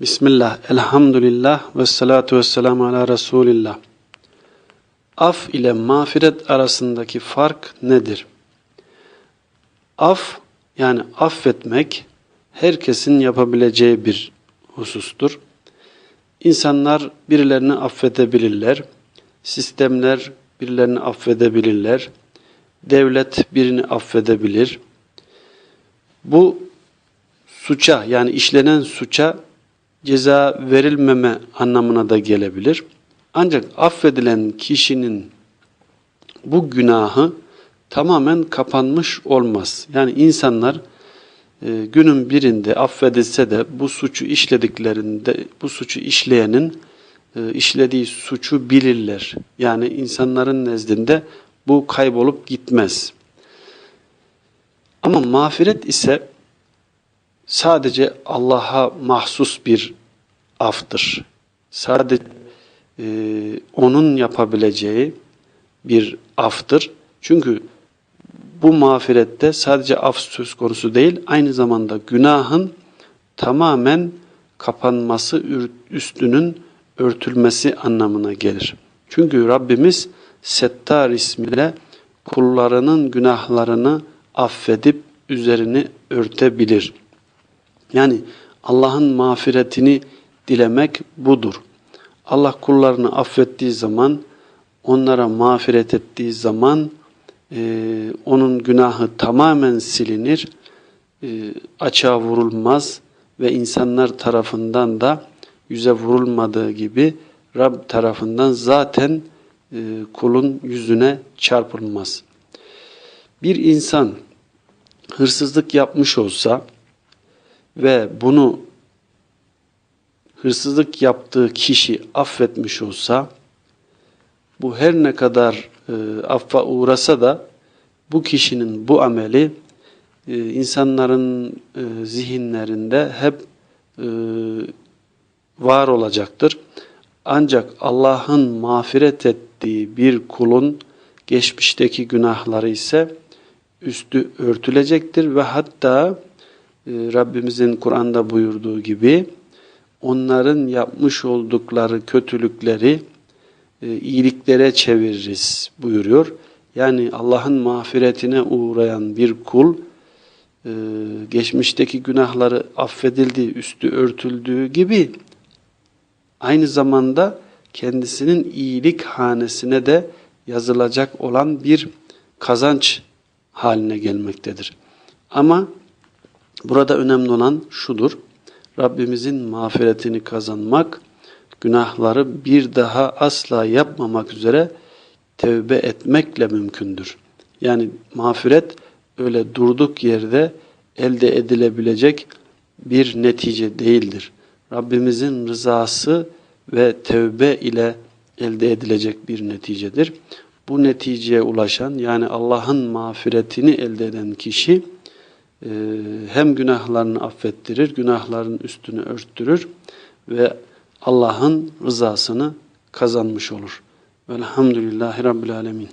Bismillah, elhamdülillah ve salatu ve selamu ala Resulillah. Af ile mağfiret arasındaki fark nedir? Af, yani affetmek herkesin yapabileceği bir husustur. İnsanlar birilerini affedebilirler, sistemler birilerini affedebilirler, devlet birini affedebilir. Bu suça yani işlenen suça ceza verilmeme anlamına da gelebilir. Ancak affedilen kişinin bu günahı tamamen kapanmış olmaz. Yani insanlar e, günün birinde affedilse de bu suçu işlediklerinde bu suçu işleyenin e, işlediği suçu bilirler. Yani insanların nezdinde bu kaybolup gitmez. Ama mağfiret ise sadece Allah'a mahsus bir aftır. Sadece e, onun yapabileceği bir aftır. Çünkü bu mağfirette sadece af söz konusu değil, aynı zamanda günahın tamamen kapanması, üstünün örtülmesi anlamına gelir. Çünkü Rabbimiz Settar ismiyle kullarının günahlarını affedip üzerini örtebilir. Yani Allah'ın mağfiretini dilemek budur. Allah kullarını affettiği zaman, onlara mağfiret ettiği zaman e, onun günahı tamamen silinir, e, açığa vurulmaz ve insanlar tarafından da yüze vurulmadığı gibi Rab tarafından zaten e, kulun yüzüne çarpılmaz. Bir insan hırsızlık yapmış olsa, ve bunu hırsızlık yaptığı kişi affetmiş olsa bu her ne kadar e, affa uğrasa da bu kişinin bu ameli e, insanların e, zihinlerinde hep e, var olacaktır. Ancak Allah'ın mağfiret ettiği bir kulun geçmişteki günahları ise üstü örtülecektir ve hatta Rabbimizin Kur'an'da buyurduğu gibi onların yapmış oldukları kötülükleri e, iyiliklere çeviririz buyuruyor. Yani Allah'ın mağfiretine uğrayan bir kul e, geçmişteki günahları affedildiği, üstü örtüldüğü gibi aynı zamanda kendisinin iyilik hanesine de yazılacak olan bir kazanç haline gelmektedir. Ama Burada önemli olan şudur. Rabbimizin mağfiretini kazanmak, günahları bir daha asla yapmamak üzere tevbe etmekle mümkündür. Yani mağfiret öyle durduk yerde elde edilebilecek bir netice değildir. Rabbimizin rızası ve tevbe ile elde edilecek bir neticedir. Bu neticeye ulaşan yani Allah'ın mağfiretini elde eden kişi hem günahlarını affettirir, günahların üstünü örttürür ve Allah'ın rızasını kazanmış olur. Velhamdülillahi Rabbil Alemin.